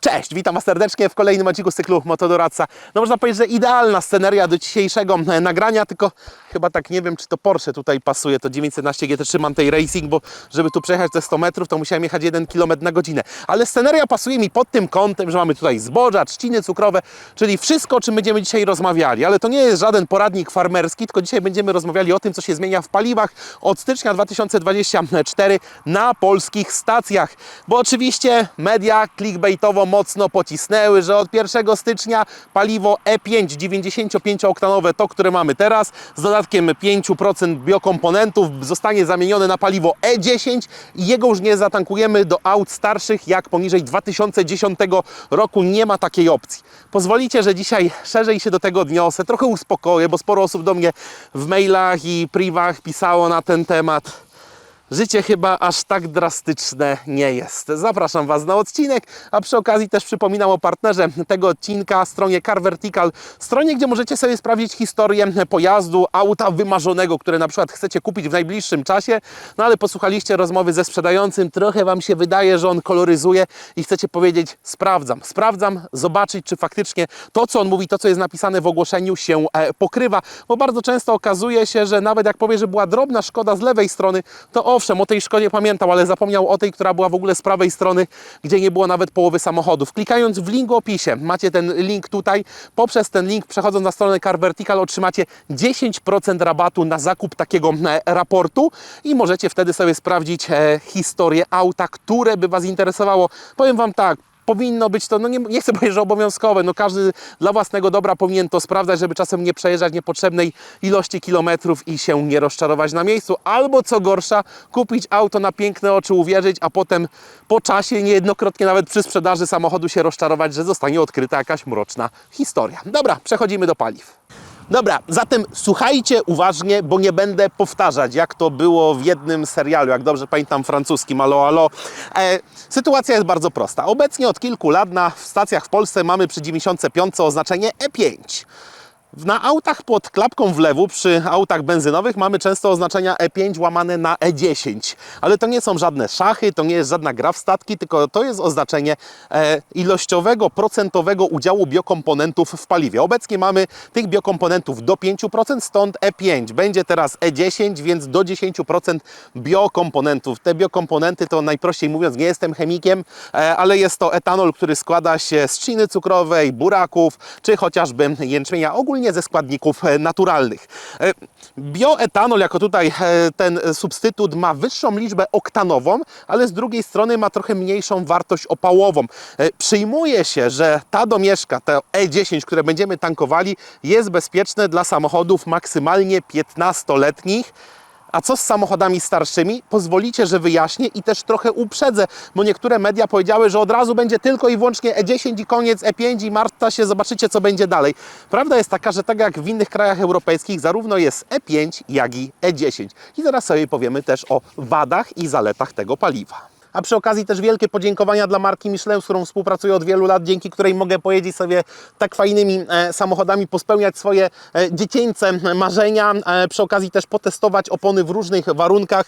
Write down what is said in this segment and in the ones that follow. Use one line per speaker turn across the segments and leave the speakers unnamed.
Cześć, witam Was serdecznie w kolejnym odcinku z cyklu Motodoradca. No można powiedzieć, że idealna sceneria do dzisiejszego e, nagrania, tylko chyba tak nie wiem, czy to Porsche tutaj pasuje, to 911 GT3 Mantei Racing, bo żeby tu przejechać te 100 metrów, to musiałem jechać 1 km na godzinę. Ale sceneria pasuje mi pod tym kątem, że mamy tutaj zboża, trzciny cukrowe, czyli wszystko, o czym będziemy dzisiaj rozmawiali. Ale to nie jest żaden poradnik farmerski, tylko dzisiaj będziemy rozmawiali o tym, co się zmienia w paliwach od stycznia 2024 na polskich stacjach. Bo oczywiście media clickbaitowo mocno pocisnęły, że od 1 stycznia paliwo E E5 95-oktanowe, to które mamy teraz, z dodatkiem 5% biokomponentów zostanie zamienione na paliwo E10 i jego już nie zatankujemy do aut starszych jak poniżej 2010 roku. Nie ma takiej opcji. Pozwolicie, że dzisiaj szerzej się do tego odniosę, trochę uspokoję, bo sporo osób do mnie w mailach i privach pisało na ten temat. Życie chyba aż tak drastyczne nie jest. Zapraszam Was na odcinek, a przy okazji też przypominam o partnerze tego odcinka, stronie Car Vertical, stronie, gdzie możecie sobie sprawdzić historię pojazdu, auta wymarzonego, które na przykład chcecie kupić w najbliższym czasie, no ale posłuchaliście rozmowy ze sprzedającym, trochę Wam się wydaje, że on koloryzuje i chcecie powiedzieć sprawdzam, sprawdzam, zobaczyć, czy faktycznie to, co on mówi, to, co jest napisane w ogłoszeniu się e, pokrywa, bo bardzo często okazuje się, że nawet jak powie, że była drobna szkoda z lewej strony, to owszem, o tej szkodzie pamiętał, ale zapomniał o tej, która była w ogóle z prawej strony, gdzie nie było nawet połowy samochodów. Klikając w link opisie, macie ten link tutaj, poprzez ten link przechodząc na stronę Car Vertical otrzymacie 10% rabatu na zakup takiego e, raportu i możecie wtedy sobie sprawdzić e, historię auta, które by Was interesowało. Powiem Wam tak, powinno być to, no nie, nie chcę powiedzieć, że obowiązkowe, no każdy dla własnego dobra powinien to sprawdzać, żeby czasem nie przejeżdżać niepotrzebnej ilości kilometrów i się nie rozczarować na miejscu, albo co gorsza, kupić auto na piękne oczy, uwierzyć, a potem po czasie, niejednokrotnie nawet przy sprzedaży samochodu się rozczarować, że zostanie odkryta jakaś mroczna historia. Dobra, przechodzimy do paliw. Dobra, zatem słuchajcie uważnie, bo nie będę powtarzać, jak to było w jednym serialu, jak dobrze pamiętam francuskim, alo, alo. E, sytuacja jest bardzo prosta. Obecnie od kilku lat na stacjach w Polsce mamy przy 95 oznaczenie E5. Na autach pod klapką w przy autach benzynowych mamy często oznaczenia E5 łamane na E10. Ale to nie są żadne szachy, to nie jest żadna gra w statki, tylko to jest oznaczenie e, ilościowego, procentowego udziału biokomponentów w paliwie. Obecnie mamy tych biokomponentów do 5%, stąd E5. Będzie teraz E10, więc do 10% biokomponentów. Te biokomponenty to najprościej mówiąc, nie jestem chemikiem, e, ale jest to etanol, który składa się z trzciny cukrowej, buraków, czy chociażby jęczmienia, ogólnie ze składników e, naturalnych. E, Bioetanol, jako tutaj e, ten substytut, ma wyższą liczbę oktanową, ale z drugiej strony ma trochę mniejszą wartość opałową. Przyjmuje się, że ta domieszka, to E10, które będziemy tankowali, jest bezpieczne dla samochodów maksymalnie 15-letnich. A co z samochodami starszymi? Pozwolicie, że wyjaśnię i też trochę uprzedzę, bo niektóre media powiedziały, że od razu będzie tylko i wyłącznie E10 i koniec E5 i martwa się, zobaczycie co będzie dalej. Prawda jest taka, że tak jak w innych krajach europejskich, zarówno jest E5, jak i E10. I zaraz sobie powiemy też o wadach i zaletach tego paliwa. A przy okazji też wielkie podziękowania dla marki Michelin, z którą współpracuję od wielu lat, dzięki której mogę pojeździć sobie tak fajnymi e, samochodami, pospełniać swoje e, dziecięce marzenia. E, przy okazji też potestować opony w różnych warunkach.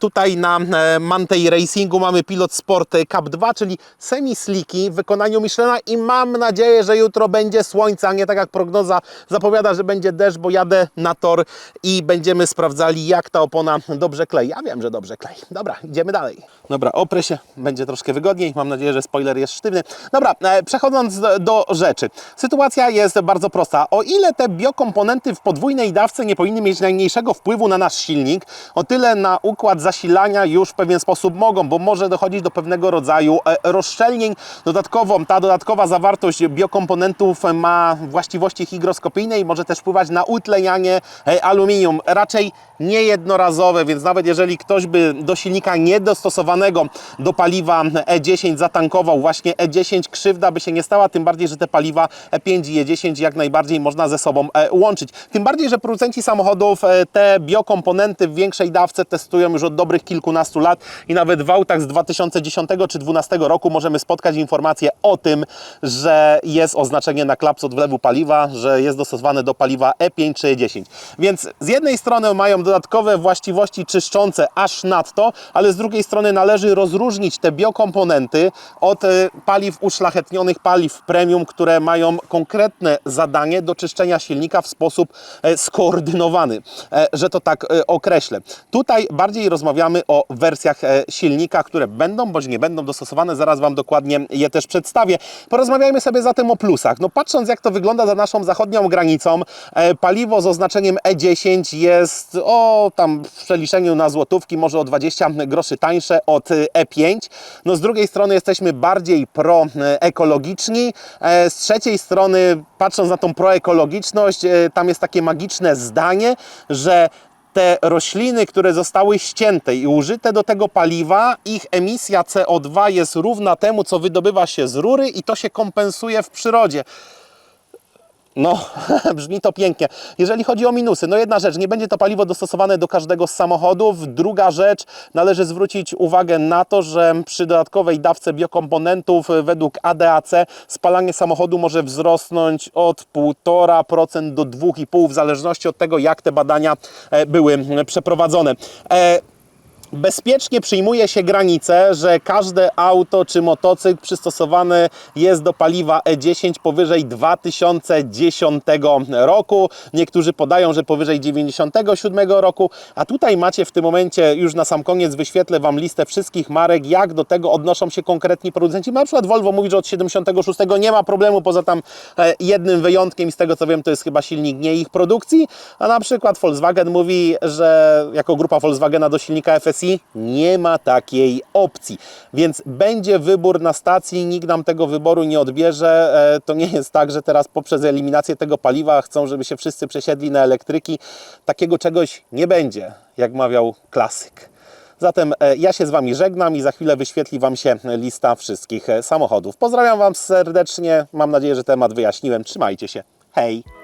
Tutaj na Mantei Racingu mamy Pilot Sport Cup 2, czyli semi-sliki w wykonaniu Michelina i mam nadzieję, że jutro będzie słońce, a nie tak jak prognoza zapowiada, że będzie deszcz, bo jadę na tor i będziemy sprawdzali, jak ta opona dobrze klei. Ja wiem, że dobrze klei. Dobra, idziemy dalej. Dobra, oprę się, będzie troszkę wygodniej. Mam nadzieję, że spoiler jest sztywny. Dobra, e, przechodząc do, rzeczy. Sytuacja jest bardzo prosta. O ile te biokomponenty w podwójnej dawce nie powinny mieć najmniejszego wpływu na nasz silnik, o tyle na układ zasilania już w pewien sposób mogą, bo może dochodzić do pewnego rodzaju e, rozszczelnień. Dodatkowo ta dodatkowa zawartość biokomponentów ma właściwości hygroskopijne i może też wpływać na utlenianie e, aluminium. Raczej niejednorazowe, więc nawet jeżeli ktoś by do silnika niedostosowanego do paliwa E10 zatankował właśnie E10, krzywda by się nie stała, tym bardziej, że te paliwa E5 i E10 jak najbardziej można ze sobą e, łączyć. Tym bardziej, że producenci samochodów e, te biokomponenty w większej dawce testują już od dobrych kilkunastu lat i nawet w autach z 2010 czy 2012 roku możemy spotkać informację o tym, że jest oznaczenie na klapsu od wlewu paliwa, że jest dostosowane do paliwa E5 czy E10. Więc z jednej strony mają dodatkowe właściwości czyszczące aż nadto, ale z drugiej strony należy rozróżnić te biokomponenty od e, paliw uszlachetnionych, paliw premium, które mają konkretne zadanie do czyszczenia silnika w sposób e, skoordynowany, e, że to tak określę. Tutaj bardziej rozmawiamy o wersjach silnika, które będą bądź nie będą dostosowane. Zaraz Wam dokładnie je też przedstawię. Porozmawiajmy sobie zatem o plusach. No patrząc jak to wygląda za naszą zachodnią granicą, paliwo z oznaczeniem E10 jest o tam w przeliczeniu na złotówki może o 20 groszy tańsze od E5. No z drugiej strony jesteśmy bardziej proekologiczni. E, Z trzeciej strony patrząc na tą proekologiczność, e, tam jest takie magiczne zdanie, że te rośliny, które zostały ścięte i użyte do tego paliwa, ich emisja CO2 jest równa temu, co wydobywa się z rury i to się kompensuje w przyrodzie. No, brzmi to pięknie. Jeżeli chodzi o minusy, no jedna rzecz, nie będzie to paliwo dostosowane do każdego z samochodów. Druga rzecz, należy zwrócić uwagę na to, że przy dodatkowej dawce biokomponentów y, według ADAC spalanie samochodu może wzrosnąć od 1,5% do 2,5% w zależności od tego, jak te badania e, były przeprowadzone. Bezpiecznie przyjmuje się granicę, że każde auto czy motocykl przystosowany jest do paliwa E10 powyżej 2010 roku. Niektórzy podają, że powyżej 97 roku, a tutaj macie w tym momencie, już na sam koniec wyświetlę Wam listę wszystkich marek, jak do tego odnoszą się konkretni producenci. Na przykład Volvo mówi, że od 76 nie ma problemu, poza tam e, jednym wyjątkiem i z tego co wiem, to jest chyba silnik nie ich produkcji, a na przykład Volkswagen mówi, że jako grupa Volkswagena do silnika FSI nie ma takiej opcji. Więc będzie wybór na stacji, nikt nam tego wyboru nie odbierze. E, To nie jest tak, że teraz poprzez eliminację tego paliwa chcą, żeby się wszyscy przesiedli na elektryki. Takiego czegoś nie będzie, jak mawiał klasyk. Zatem e, ja się z Wami żegnam i za chwilę wyświetli Wam się lista wszystkich e, samochodów. Pozdrawiam Wam serdecznie. Mam nadzieję, że temat wyjaśniłem. Trzymajcie się. Hej!